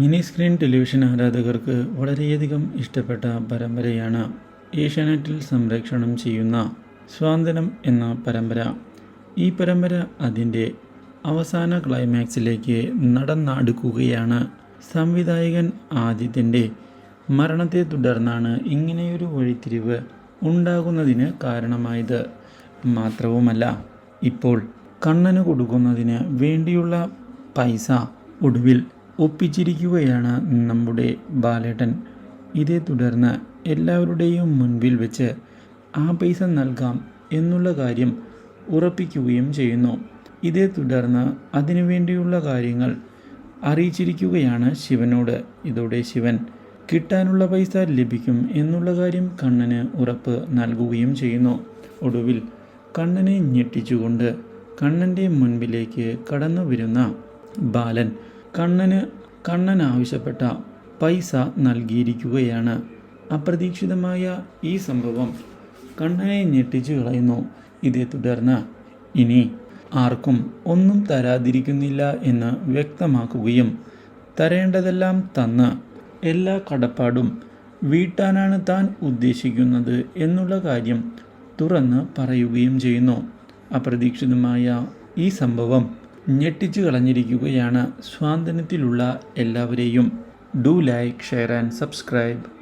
Mini screen television ആരാധകർക്ക് വളരെയധികം ഇഷ്ടപ്പെട്ട പരമ്പരയാണ് ഏഷ്യാനെറ്റിൽ സംരക്ഷണം ചെയ്യുന്ന സ്വാതന്ത്ര്യം എന്ന പരമ്പര. ഈ പരമ്പര അതിന്റെ അവസാന ക്ലൈമാക്സിലേക്ക് നടന്നടുക്കുകയാണ്. സംവിധായകൻ ആദിത്യന്റെ മരണത്തെ തുടർന്നാണ് ഇങ്ങനെയൊരു വഴിത്തിരിവ് ഉണ്ടാകുന്നതിന് കാരണമായത്. മാത്രവുമല്ല ഇപ്പോൾ കണ്ണന് കൊടുക്കുന്നതിന് വേണ്ടിയുള്ള പൈസ ഒടുവിൽ ഒപ്പിച്ചിരിക്കുകയാണ് നമ്മുടെ ബാലേട്ടൻ. ഇതേ തുടർന്ന് എല്ലാവരുടെയും മുൻപിൽ വെച്ച് ആ പൈസ നൽകാം എന്നുള്ള കാര്യം ഉറപ്പിക്കുകയും ചെയ്യുന്നു. ഇതേ തുടർന്ന് അതിനുവേണ്ടിയുള്ള കാര്യങ്ങൾ അറിയിച്ചിരിക്കുകയാണ് ശിവനോട്. ഇതോടെ ശിവൻ കിട്ടാനുള്ള പൈസ ലഭിക്കും എന്നുള്ള കാര്യം കണ്ണന് ഉറപ്പ് നൽകുകയും ചെയ്യുന്നു. ഒടുവിൽ കണ്ണനെ ഞെട്ടിച്ചുകൊണ്ട് കണ്ണന്റെ മുൻപിലേക്ക് കടന്നു വരുന്ന ബാലൻ കണ്ണന് കണ്ണൻ ആവശ്യപ്പെട്ട പൈസ നൽകിയിരിക്കുകയാണ്. അപ്രതീക്ഷിതമായ ഈ സംഭവം കണ്ണനെ ഞെട്ടിച്ചു കളയുന്നു. ഇതേ തുടർന്ന് ഇനി ആർക്കും ഒന്നും തരാതിരിക്കുന്നില്ല എന്ന് വ്യക്തമാക്കുകയും തരേണ്ടതെല്ലാം തന്ന് എല്ലാ കടപ്പാടും വീട്ടാനാണ് താൻ ഉദ്ദേശിക്കുന്നത് എന്നുള്ള കാര്യം തുറന്ന് പറയുകയും ചെയ്യുന്നു. അപ്രതീക്ഷിതമായ ഈ സംഭവം ഞെട്ടിച്ചു കളഞ്ഞിരിക്കുകയാണ് സ്വാതന്ത്ര്യത്തിലുള്ള എല്ലാവരെയും. Do like share and subscribe